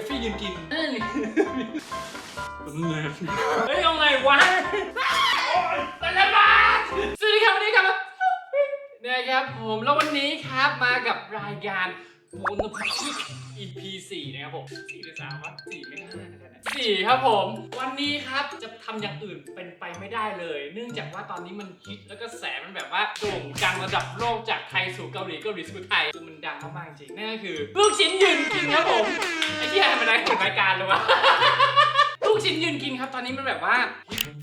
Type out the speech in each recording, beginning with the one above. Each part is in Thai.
ฟฟี่ยืนกินเฮ้ยเอาไงวะโอ๊ยแต่ละบาทสวัสดีครับวันนี้ครับนะครับผมแล้ววันนี้ครับมากับรายการโมนพิก EP 4 นะครับผม4หรือ3วะ4ไม่ห้านะครับ สี่ครับผม วันนี้ครับจะทำอย่างอื่นเป็นไปไม่ได้เลย เนื่องจากว่าตอนนี้มันฮิตแล้วก็แสมันแบบว่าโด่งดังระดับโลกจากไทยสู่เกาหลีเกาหลีสู่ไทยคือมันดังมากๆจริงนั่นก็คือลูกชิ้นยืนกินครับผมไอ้ที่อะไรเป็นอะไรของรายการเลยวะ ลูกชิ้นยืนกินครับตอนนี้มันแบบว่า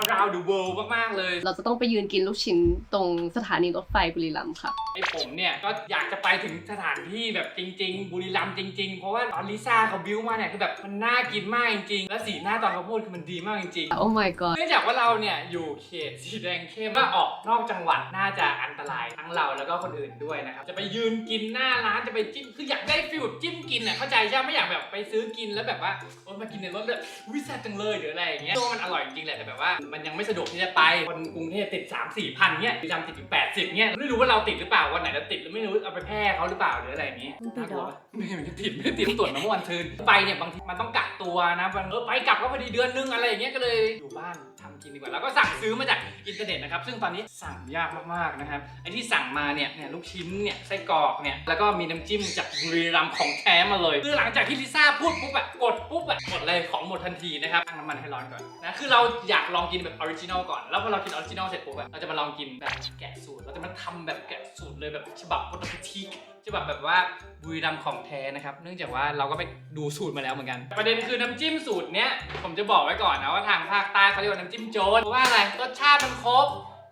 around the world มากๆเลย เราจะต้องไปยืนกินลูกชิ้นตรงสถานีรถไฟบุรีรัมย์ค่ะ ไอ้ผมเนี่ย ก็อยากจะไปถึงสถานที่แบบจริง ๆ บุรีรัมย์จริง ๆ เพราะว่าตอนลิซ่าเขาบิวมาเนี่ยคือแบบมันน่ากินมากจริงๆ และสีหน้าตอนเขาพูดคือมันดีมากจริงโอ้ my god ๆเนื่องจากว่าเราเนี่ยอยู่เขตสีแดงเข้มว่าออกนอกจังหวัดน่าจะอันตรายทั้งเราแล้วก็คนอื่นด้วยนะครับ จะไปยืนกินหน้าร้านจะไปจิ้มคืออยากได้ฟิลแบบจิ้มกินอะเข้าใจใช่ไหมไม่อยากแบบไปซื้อกินแล้วแบบว่าโอ๊ยมากินในรถแบบวิแซ่บจังเลยหรืออะไรอย่างเงี้ยตัวามันอร่อยจริงๆแหละแต่แบบว่ามันยังไม่สะดวกที่จะไป คนกรุงเทพติด 3 4พันเนี่ยบุรีรัมย์ติดอยู่80เนี่ยไม่รู้ว่าเราติดหรือเปล่าวันไหนเราติดหรือไม่รู้เอาไปแพร่เขาหรือเปล่าหรืออะไรอย่างงี้มันติดเหรอน่ากลัวปะไม่ไม่ติดไม่ติดต้องตรวจมาเมื่อวันคืนไปเนี่ยบางทีมันต้องกักตัวนะบางเออไปกลับก็พอดีเดือนนึงอะไรอย่างเงี้ยก็เลยอยู่บ้านทำกินดีกว่าแล้วก็สั่งซื้อมาจากอินเทอร์เน็ตนะครับซึ่งตอนนี้สั่งยากมากๆนะครับไอที่สั่งมาเนี่ยเนี่ยลูกชิ้นเนี่ยไส้กรอกเนี่ยแล้วก็มีน้ำจิ้มจากบุรีรัมย์ของแท้มาเลยคือหลังจากที่ลิซ่าพูดปุ๊บอะกดปุ๊บอะหมดเลยของหม ดทันทีนะครับตั้งน้ำมันให้ร้อนก่อนนะคือเราอยากลองกินแบบออริจินอลก่อน แล้วพอเรากินออริจินอลเสร็จปุ๊บเราจะมาลองกินแบบแกะสูตร เราจะมาทำแบบแกะสูตรเลยแบบฉบับโปรโตทิกจะแบบแบบว่าบุรีรัมของแท้นะครับ เนื่องจากว่าเราก็ไปดูสูตรมาแล้วเหมือนกัน ประเด็นคือน้ำจิ้มสูตรเนี้ยผมจะบอกไว้ก่อนนะว่าทางภาคใต้เขาเรียกว่าน้ำจิ้มโจรเพราะว่าอะไรรสชาติมันครบ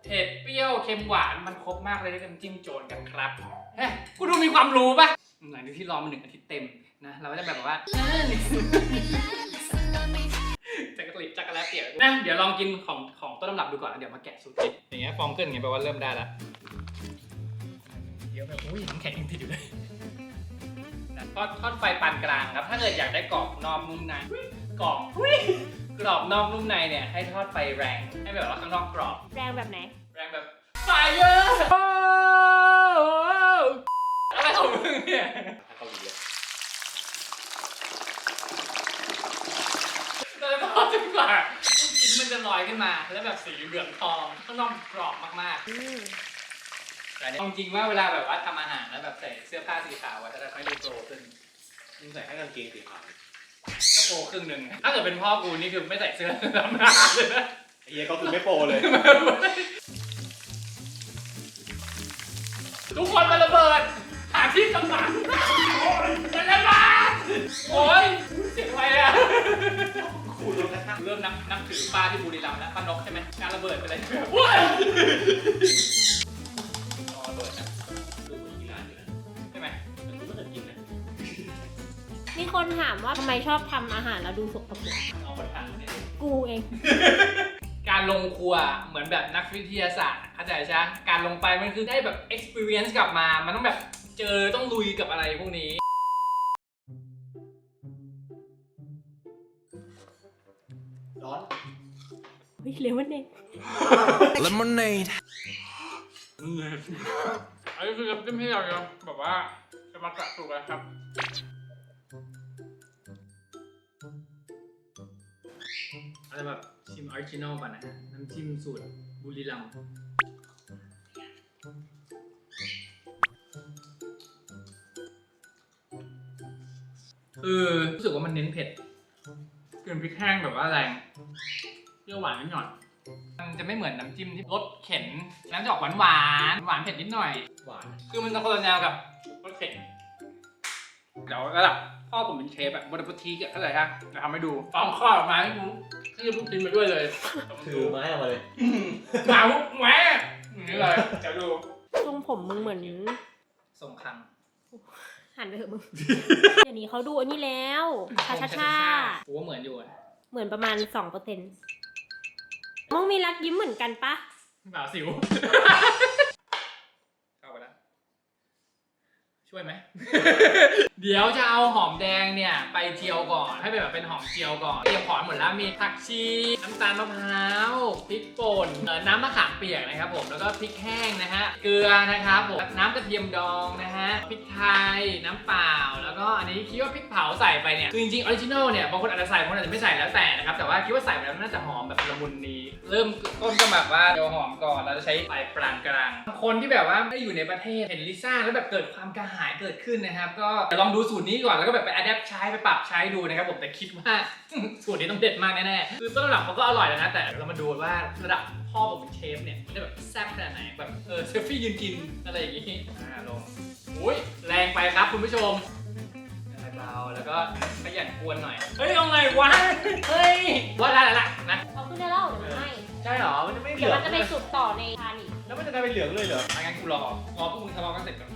เผ็ดเปรี้ยวเค็มหวานมันครบมากเลยเรียกน้ำจิ้มโจรกันครับเฮ้ยกูดูมีความรู้ปะหลังจากที่รอมาหนึ่งอาทิตย์เต็มนะเราก็จะแบบว่า กรลิบจักรแล้เปียกนะเดี๋ยวลองกินของของต้นตำรับดูก่อนแล้วเดี๋ยวมาแกะสูตรกินอย่างเงี้ยฟองขึ้นอย่างเงี้ยแปลว่าเริ่มได้แล้วเดี๋ยวแบบอุ้ยน้ำแข็งยังติดอยู่เลยนะทอดทอดไฟปานกลางครับ ถ้าเกิดอยากได้กรอบนอกนุ่มในอุ๊ยกรอบอุ๊ยกรอบนอกนุ่มในเนี่ยให้ทอดไฟแรง ให้แบบว่าข้างนอกกรอบ แรงแบบไหน แรงแบบไฟเยอร์อะไรของมึงเนี่ย เกาหลีอะ เราจะทอดจนกว่าลูกชิ้น มันจะลอยขึ้นมาแล้วแบบสีเหลืองทองข้างนอกกรอบมากๆ อืมแต่เนี่ยเอาจริงว่าเวลาแบบว่าทำอาหารแล้วแบบใส่เสื้อผ้าสีขาวอะจะทำให้ดูโตขึ้นมึงใส่แค่กางเกงสีขาวก็โปรครึ่งหนึ่งถ้าเกิดเป็นพ่อกูนี่คือไม่ใส่เสื้อทำอาหารเลยนะไอ้เหี้ยก็คือไม่โปรเลย ทุกคนมาระเบิด หาที่กำบังโอ้ยมันระเบิดโอ้ยเสียงอะไรอะ ขูดลงกระทะเริ่มนับนับถือป้าที่บุรีรัมย์แล้วป้านกใช่ไหมการระเบิดไปเลยโอ้ยรอระเบิดนะดูเหมือนกีฬาอยู่นะใช่ไหมแต่กูไม่เคยกินนะมีคนถามว่าทำไมชอบทำอาหารแล้วดูสกปรกเอาปัญหาเนี่ยกูเอง การลงครัวเหมือนแบบนักวิทยาศาสตร์เข้าใจใช่ไหมการลงไปมันคือได้แบบ experience กลับมา มันต้องแบบเจอต้องลุยกับอะไรพวกนี้ เฮ้ยเร็ววันเอง Lemonade. อันนี้คือน้ำจิ้มที่เราจะแบบว่าจะมากระสุกนะครับอะไรแบบชิมออริจินอลก่อนนะฮะน้ำจิ้มสูตรบุรีรัมย์คือรู้สึกว่ามันเน้นเผ็ดกลิ่นพริกแห้งแบบว่าแรงเป รี้ยวหวานนิดหน่อย มันจะไม่เหมือนน้ำจิ้มที่รสเข็นน้ำจะออกหวานหวานๆหวานเผ็ดนิดหน่อย หวาน คือมันจะคนละแนวกับรถเข็นเดี๋ยวระดับพ่อผมเป็นเชฟแบบบนปทีกอะเข้าใจฮะเดี๋ยวทำให้ดูฟองข้อออกมาให้ดูให้ลูกชิ้นมาด้วยเลยถือไม้ออกมาเลยมาวุ้แหวะอย่างนี้เลยเดี๋ยวดูทรงผมมึงเหมือนส่งคลังหันไปเถอะมึงเดี๋ยวนี้เขาดูอันนี้แล้วชาชาชากูว่าเหมือนอยู่อะเหมือนประมาณสองเปอร์เซ็นต์ มึงมีรักยิ้มเหมือนกันปะบ่าวสิว เข้าไปแล้ว ช่วยไหม เดี๋ยวจะเอาหอมแดงเนี่ย ไปเจียวก่อน ให้เป็นแบบเป็นหอมเจียวก่อน เตรียมของหมดแล้วมีผักชี น้ำตาลมะพร้าว พริกป่นเอ่อน้ำมะขามเปียกนะครับผม แล้วก็พริกแห้งนะฮะ เกลือนะครับผม น้ำกระเทียมดองนะฮะ พริกไทย น้ำปลา ก็อันนี้คิดว่าพริกเผาใส่ไปเนี่ย คือจริงๆออริจินอลเนี่ยบางคนอาจจะใส่บางคนอาจจะไม่ใส่แล้วแต่นะครับ แต่ว่าคิดว่าใส่ไปแล้วน่าจะหอมแบบละมุนดีเริ่มต้นก็แบบว่าเดี๋ยวหอมก่อนเราจะใช้ไฟปานกลางคนที่แบบว่าไม่ได้อยู่ในประเทศเห็นลิซ่าแล้วแบบเกิดความกระหายเกิดขึ้นนะครับ ก็ลองดูสูตรนี้ก่อนแล้วก็แบบไปอัดแอปใช้ไปปรับใช้ดูนะครับผมแต่คิดว่าสูตรนี้ต้องเด็ดมากแน่ๆคือต้นตำรับเขาก็อร่อยแล้วนะแต่เรามาดูว่าระดับพ่อผมเป็นเชฟเนี่ยมันจะแบบแซ่บขนาดไหนแบบเออเซลฟี่ยืนกินอะไรอย่างงี้อ่าลงอุ้ยแรงไปครับคุณผู้ชม เบาๆแล้วก็ขยันกวนหน่อย เฮ้ยเอาไงวะ เฮ้ยว่าได้แล้วล่ะนะ เอาขึ้นได้แล้วเดี๋ยวมันไหม้ใช่เหรอ มันจะไม่เหเดี๋ลืยวองมันจะไปสุดต่อในทานอีกแล้วมันจะกลายเป็นเหลืองเลยเหรอไม่งั้นกูรอรอพวกมึงทะเลาะกันเสร็จก่อน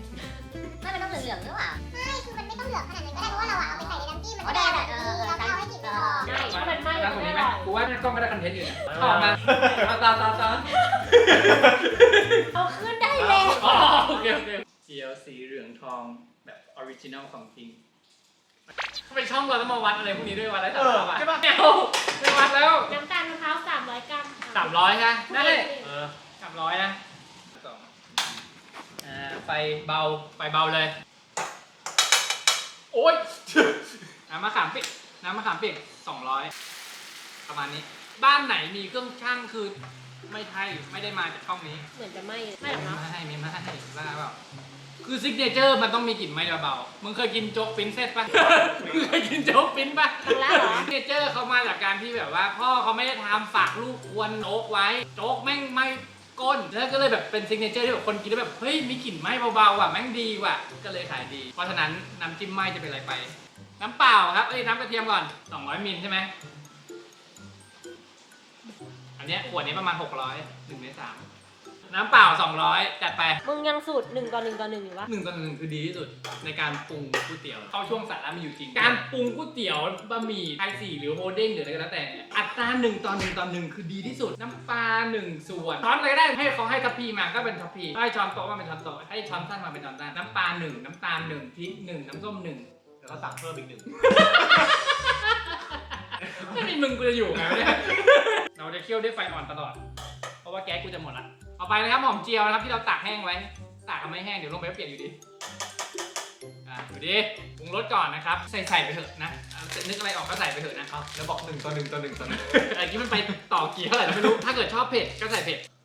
ไม่มันต้องเหลืองๆหรือเปล่า ไม่คือมันไม่ต้องเหลืองขนาดนั้นก็ได้เพราะว่าเราอะเอาไปใส่ในน้ำจิ้มมันก็ได้แบบนี้แล้วก็เอาให้กลิ่นมันออกใช่ถ้ามันไหม้นั่มังนตรงไม่นี้อไหมร่อยกูว่าหน้ากล้องก็ได้คอนเทนต์อยู่เนี่ยออกมาเอาตาตาตาเอาขึ้นได้เลยอ๋อโอเคโอเคเจียวสีเหลืองทองแบบออริจินัลของจริง ทำไมช่องเราต้องมาวัดอะไรพวกนี้ด้วยวัดอะไรต่างๆวะเออใช่ปะ ไม่เอาไม่วัดแล้วน้ำตาลมะพร้าว300 กรัมค่ะสามร้อยใช่ไหมได้เออสามร้อยนะสองอ่าไฟเบาไฟเบาเลย โอ๊ย น้ำมะขามเปียกน้ำมะขามเปียกสองร้อยประมาณนี้ บ้านไหนมีเครื่องช่างคือไม่ใช่ไม่ได้มาจากช่องนี้เหมือนจะไหม้ไม่หรอกเนาะไม่ไม่ไม่บ้าเปล่า คือซิกเนเจอร์มันต้องมีกลิ่นไหม้เบาๆมึงเคยกินโจ๊กปิ้นเซตปะมึงเคยกินโจ๊กปิ้นปะทำแล้วเหรอ ซิกเนเจอร์เขามาจากการที่แบบว่า พ่อเขาไม่ได้ทำฝากลูกควรโจ๊กไว้ โจ๊กแม่งไหม้ก้น แล้วก็เลยแบบเป็นซิกเนเจอร์ที่แบบคนกินแล้วแบบเฮ้ยมีกลิ่นไหม้เบาๆอะแม่งดีว่ะ ก็เลยขายดี เพราะฉะนั้นน้ำจิ้มไหม้จะเป็นอะไรไป น้ำเปล่าครับ เอ้ยน้ำกระเทียมก่อน 200มิลใช่ไหม อันเนี้ยขวดนี้ประมาณ 600หนึ่งในสาม น้ำเปล่า 200 จัดไปมึงยังสูตร1ต่อ1ต่อ1อยู่วะหนึ่งต่อหนึ่งคือดีที่สุดในการปรุงก๋วยเตี๋ยวเข้าช่วงสาระมีอยู่จริง การปรุงก๋วยเตี๋ยวบะหมี่ไทยสี่หรือโฮเด้งหรืออะไรก็แล้วแต่เนี่ยอัตราหนึ่งต่อหนึ่งต่อหนึ่งคือดีที่สุด น้ำปลาหนึ่งส่วนช้อนอะไรก็ได้ให้เขาให้ทัพพีมาก็เป็นทัพพีให้ช้อนโต๊ะมาเป็นช้อนโต๊ะให้ช้อนสั้นมาเป็นช้อนสั้นน้ำปลาหนึ่งน้ำตาลหนึ่งพริกหนึ่งน้ำส้มหนึ่งแล้วก็สั่งเพิ่มอีกหนึ่งไม่มีมึงกูจะอยู่ไงวะเนี่ยเราจะเคี่ยวด้วยไฟอ่อนตลอด เพราะว่าแก๊สกูจะหมดละ เอาไปนะครับหอมเจียวนะครับที่เราตากแห้งไว้ ตากทำไม่แห้งเดี๋ยวลงไปก็เปลี่ยนอยู่ดี อะอยู่ดีปรุงรสก่อนนะครับ ใส่ใส่ไปเถอะนะเอานึกอะไรออกก็ใส่ไปเถอะนะเอาแล้วบอกหนึ่งต่อหนึ่งต่อหนึ่งต่อหนึ่งไอ้ที่มันไปต่อกี่เท่าไหร่เราไม่รู้ ถ้าเกิดชอบเผ็ดก็ใส่เผ็ดยัง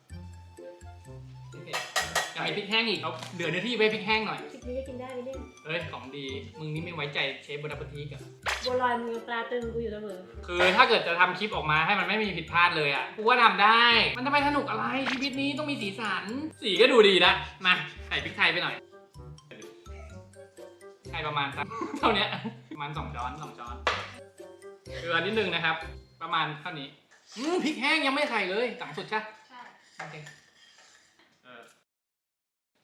มีพริกแห้งอีกเอาเหลือเนื้อที่ไว้พริกแห้งหน่อย คลิปนี้จะกินได้ไหมเนี่ยเอ้ยของดี มึงนี่ไม่ไว้ใจเชฟบนดับเบิลทีกับบัวลอยมึงยังตราตรึงกูอยู่เสมอคือถ้าเกิดจะทำคลิปออกมาให้มันไม่มีผิดพลาดเลยอะกูว่าทำได้ มันทำไมสนุกอะไรชีวิตนี้ต้องมีสีสัน สีก็ดูดีนะมาใส่พริกไทยไปหน่อยใส่ประมาณสัก เท่าเนี้ยประมาณสองช้อนสองช้อนเกลือนิดนึงนะครับ ประมาณเท่านี้อืมพริกแห้งยังไม่ใส่เลยต่ำสุดใช่ใช่ โอเคเออ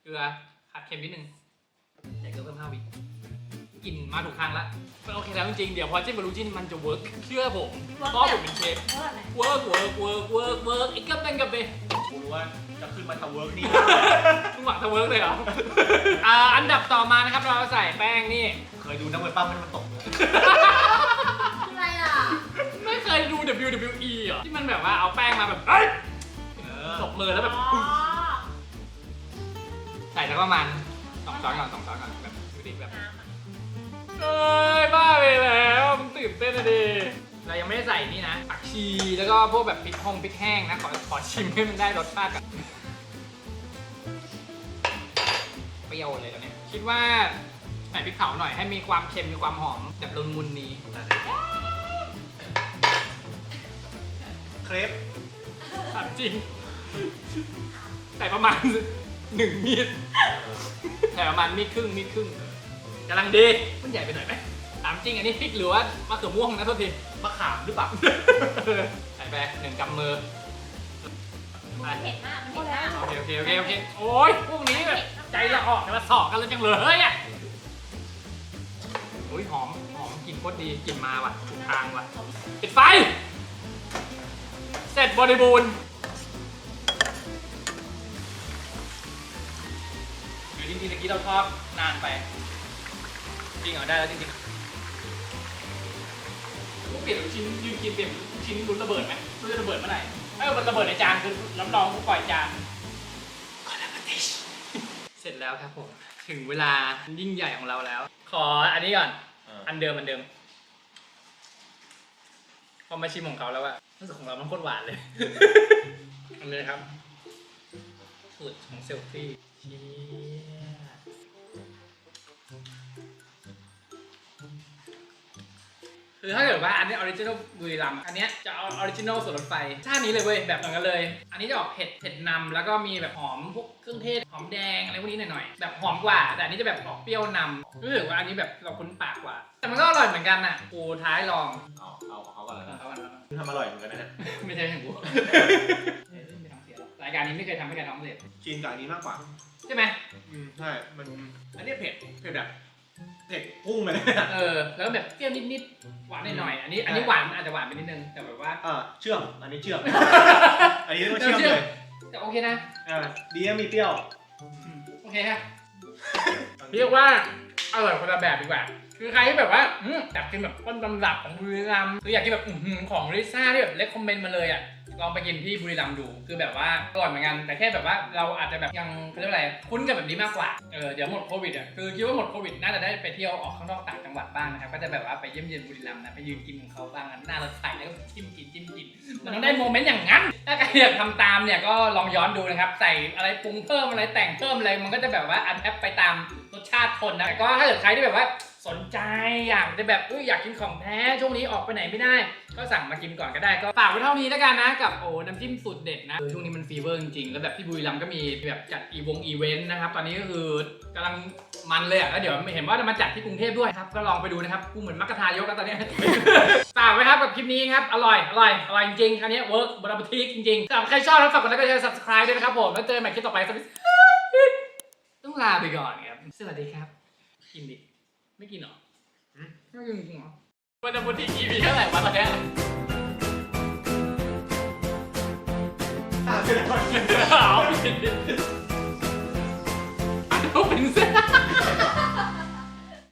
เกลือขัดเค็มนิดนึงใส่เกลือเพิ่มห้าวิกลิ่นมาถูกทางละมันโอเคแล้วจริงๆ เดี๋ยวพอจิ้มกับลูกจิ้นมันจะเวิร์กเชื่อผมเพราะผมเป็นเชฟเพราะอะไรเวิร์กเวิร์กเวิร์กเวิร์กเวิร์กอีกกับเป็นกับเบกูรู้ว่าจะขึ้นมาทำเวิร์กนี่ มึงหวังจะเวิร์กเลยเหรออ่าอันดับต่อมานะครับเราใส่แป้งนี่ เคยดูนักมวยปั้มมันมันตกเลยคืออะไรอะ ไม่เคยดู WWE เหรอที่มันแบบว่าเอาแป้งมาแบบเอ้ยเออตบมือแล้วแบบอ๋อปึ้งใส่สักประมาณสองช้อนก่อนสองช้อนก่อนแบบดูดิแบบน้ำอะเอ้ยบ้าไปแล้วมึงตื่นเต้นเลยดิเรายังไม่ได้ใส่นี่นะผักชีแล้วก็พวกแบบพริกฮงพริกแห้งนะขอขอชิมให้มันได้รสชาติก่อนเปรี้ยวเลยตอนเนี้ยคิดว่าใส่พริกเผาหน่อยให้มีความเค็มมีความหอมแบบละมุนนี้เครปถามจริงใส่ประมาณ หนึ่งมีดใส่ประมาณมีดครึ่งมีดครึ่งกำลังดีมันใหญ่ไปหน่อยไหมถามจริงอันนี้พริกหรือว่ามะเขือม่วงนะโทษทีมะขามหรือเปล่าใส่ไปหนึ่งกำมือมันเผ็ดมากมันเผ็ดมากโอเคโอเคโอเคโอเคโอ้ยพวกนี้แบบใจละออกแต่มาสอกกันเลยจังเลยอะโอ้ยหอมหอมกลิ่นโคตรดีกลิ่นมาว่ะถูกทางว่ะปิดไฟ เสร็จบริบูรณ์ เดี๋ยวจริงๆเมื่อกี้เราทอดนานไป จริงเหรอได้แล้วจริงๆพวกเปลี่ยนลูกชิ้นยืนกินเปลี่ยนลูกชิ้นรุนระเบิดไหมรู้จะระเบิดเมื่อไหร่เออมันระเบิดในจานคือรับรองกูปล่อยจานก่อนละมาติชเสร็จแล้วครับผมถึงเวลายิ่งใหญ่ของเราแล้ว ขออันนี้ก่อน อันเดิมอันเดิมพอมาชิมของเขาแล้วอะรู้สึกของเรามันโคตรหวานเลย อันนี้นะครับสูตรของเซลฟี่เชี่ คือถ้าเกิดว่าอันนี้ออริจินอลบุรีรัมย์อันเนี้ยจะเอาออริจินอลส่วนรถไฟท่านี้เลยเว้ยแบบเหมือนกันเลย อันนี้จะออกเผ็ดเผ็ดนำแล้วก็มีแบบหอมพวกเครื่องเทศหอมแดงอะไรพวกนี้หน่อยๆแบบหอมกว่า แต่อันนี้จะแบบออกเปรี้ยวนำรู้สึกว่าอันนี้แบบเราคุ้นปากกว่า แต่มันก็อร่อยเหมือนกันน่ะกูท้ายลองเอาเอาของเขาก่อนแล้วขอกังนเขาอันนั้นคุณทำอร่อยเหมือนกันนะเนี่ยไม่ใช่ของกูเฮ้ยไม่ท้องเสียหรอกรายการนี้ไม่เคยทำให้ใครท้องเสียจีนกับอันนี้มากกว่าใช่ไหมอืมใช่ มันอันนี้เผ็ดเผ็ดแบบ เผ็ดพุ่งไปเลยเออ แล้วก็แบบเปรี้ยวนิดๆ หวานหน่อยๆ อันนี้ อันนี้หวานอาจจะหวานไปนิดนึง แต่แบบว่า อ่าเชื่อม อันนี้เชื่อม อันนี้เรียกว่าเชื่อมเลยแต่โอเคนะ อ่าดีนะมีเปรี้ยวอืมโอเคครับเรียกว่าอร่อยคนละแบบดีกว่า คือใครที่แบบว่าอืมอยากกินแบบต้นตำรับของบุรีรัมย์คืออยากกินแบบอื้อหือของลิซ่าที่แบบเลคคอมเมนต์มาเลยอะ ลองไปกินที่บุรีรัมย์ดู คือแบบว่าอร่อยเหมือนกัน แต่แค่แบบว่าเราอาจจะแบบยังเขาเรียกว่าอะไร คุ้นกับแบบนี้มากกว่า เออ เดี๋ยวหมดโควิดอะ คือคิดว่าหมดโควิดน่าจะได้ไปเที่ยวออกข้างนอกต่างจังหวัดบ้างนะครับ ก็จะแบบว่าไปเยี่ยมเยียนบุรีรัมย์นะ ไปยืนกินของเขาบ้างนะหน้ารถไฟแล้วก็จิ้มกินจิ้มกิน มันต้องได้โมเมนต์อย่างนั้น ถ้าใครอยากทำตามเนี่ยก็ลองย้อนดูนะครับ ใส่อะไรปรุงเพิ่มอะไรแต่งเพิ่มอะไรมันก็จะแบบว่าอัดแอปไปตามรสชาติคนนะแต่ก็ถ้าเกิดใครที่แบบว่าสนใจอยากจะแบบอุ้ยอยากกินของแท้ช่วงนี้ออกไปไหนไม่ได้ ก็สั่งมากินก่อนก็ได้ก็ฝากไว้เท่านี้แล้วกันนะกับโอ้น้ำจิ้มสูตรเด็ดนะเออช่วงนี้มันฟีเวอร์จริงๆแล้วแบบที่บุรีรัมย์ก็มีแบบจัดอีวงอีเวนต์นะครับตอนนี้ก็คือกำลังมันเลยอะแล้วเดี๋ยวเห็นว่าจะมาจัดที่กรุงเทพด้วยครับก็ลองไปดูนะครับกูเหมือนมักกะทายกแล้วตอนนี้ ฝากไว้ครับกับคลิปนี้ครับอร่อยอร่อยอร่อยจริงๆอันนี้เวิร์กบนบัทีจริงๆสำหรับใครชอบแล้วฝากกดไลค์กดแชร์ subscribe ด้วยนะครับผมแล้วเจอกันใหม่คลิปต่อไปสวัสดีต้องลาไปก่อนครับสวัสดีครับ กินดิไม่กินเหรอหืมไม่กินจริงเหรอ วันบัที EP เท่าไหร่วะตอนเนี้ยอ่าเป็นอะไรเอา